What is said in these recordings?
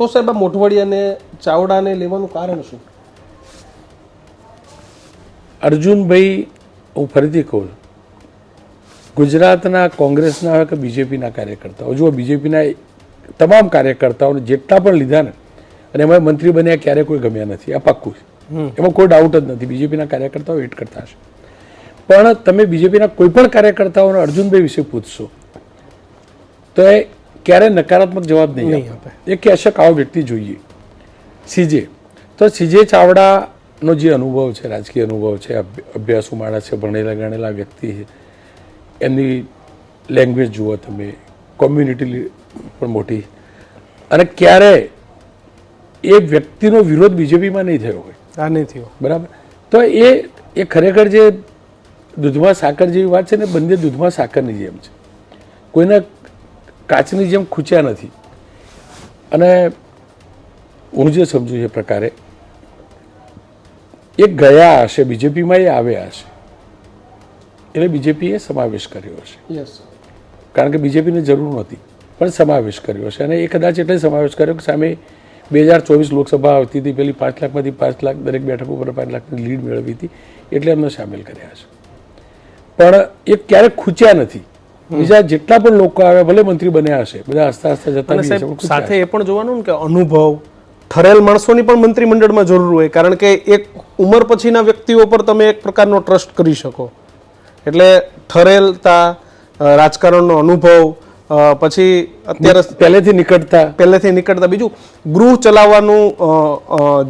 તો સાહેબ આ મોઢવાડી અને ચાવડાને લેવાનું કારણ શું? અર્જુનભાઈ હું ફરીથી કહું ગુજરાતના કોંગ્રેસના હોય કે બીજેપીના કાર્યકર્તાઓ જુઓ બીજેપીના તમામ કાર્યકર્તાઓને જેટલા પણ લીધા ને અને એમાં મંત્રી બન્યા ક્યારે કોઈ ગમ્યા નથી આ પાક્કું છે. એમાં કોઈ ડાઉટ જ નથી બીજેપીના કાર્યકર્તાઓ વેટ કરતા હશે. પણ તમે બીજેપીના કોઈ પણ કાર્યકર્તાઓને અર્જુનભાઈ વિશે પૂછશો તો એ ક્યારે નકારાત્મક જવાબ નહીં આપે. એ કહેશે કે આવો વ્યક્તિ જોઈએ. સીજે. તો સીજે ચાવડાનો જે અનુભવ છે રાજકીય અનુભવ છે અભ્ય- અભ્યાસુ માણસ છે ભણેલા ગણેલા વ્યક્તિ છે એમની લેંગ્વેજ જુઓ તમે કોમ્યુનિટી પણ મોટી. અને ક્યારે એ વ્યક્તિનો વિરોધ બીજેપીમાં નહીં થયો હોય. આ નહીં થયો. બરાબર? તો એ એ ખરેખર જે દૂધમાં સાકર જેવી વાત છે ને બંને દૂધમાં સાકરની જેમ છે. કોઈને કાચની જેમ ખૂચ્યા નથી. અને હું જે સમજુ એ પ્રકારે એ ગયા હશે બીજેપીમાં એ આવ્યા હશે. એટલે બીજેપીએ સમાવેશ કર્યો હશે. યસ કારણ કે બીજેપીને જરૂર નહોતી પણ સમાવેશ કર્યો હશે. અને એ કદાચ એટલે સમાવેશ કર્યો કે સામે બે હજાર ચોવીસ લોકસભા આવતી હતી પેલી પાંચ લાખમાંથી પાંચ લાખ દરેક બેઠક ઉપર પાંચ લાખની લીડ મેળવી હતી એટલે એમને સામેલ કર્યા છે પણ એ ક્યારેક ખૂચ્યા નથી. બીજા જેટલા પણ લોકો આવે ભલે મંત્રી બન્યા હશે બધા હસતા હસતા જતા સાથે એ પણ જોવાનું કે અનુભવ ઠરેલ માણસોની પણ મંત્રીમંડળમાં જરૂર હોય કારણ કે એક ઉંમર પછીના વ્યક્તિઓ પર તમે એક પ્રકારનો ટ્રસ્ટ કરી શકો. એટલે ઠરેલતા રાજકારણનો અનુભવ પછી અત્યારે પહેલેથી નીકળતા. પહેલેથી નીકળતા. બીજું ગૃહ ચલાવવાનું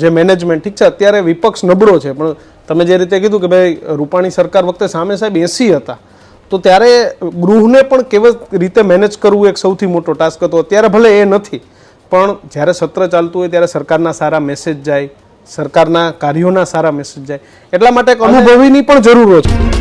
જે મેનેજમેન્ટ ઠીક છે અત્યારે વિપક્ષ નબળો છે પણ તમે જે રીતે કીધું કે ભાઈ રૂપાણી સરકાર વખતે સામે સાહેબ એસી હતા તો ત્યારે ગૃહને પણ કેવી રીતે મેનેજ કરવું એક સૌથી મોટો ટાસ્ક હતો. અત્યારે ભલે એ નથી, પણ જ્યારે સત્ર ચાલતું હોય ત્યારે સરકારના સારા મેસેજ જાય, સરકારના કાર્યોના સારા મેસેજ જાય. એટલા માટે એક અનુભવીની પણ જરૂર હોય છે.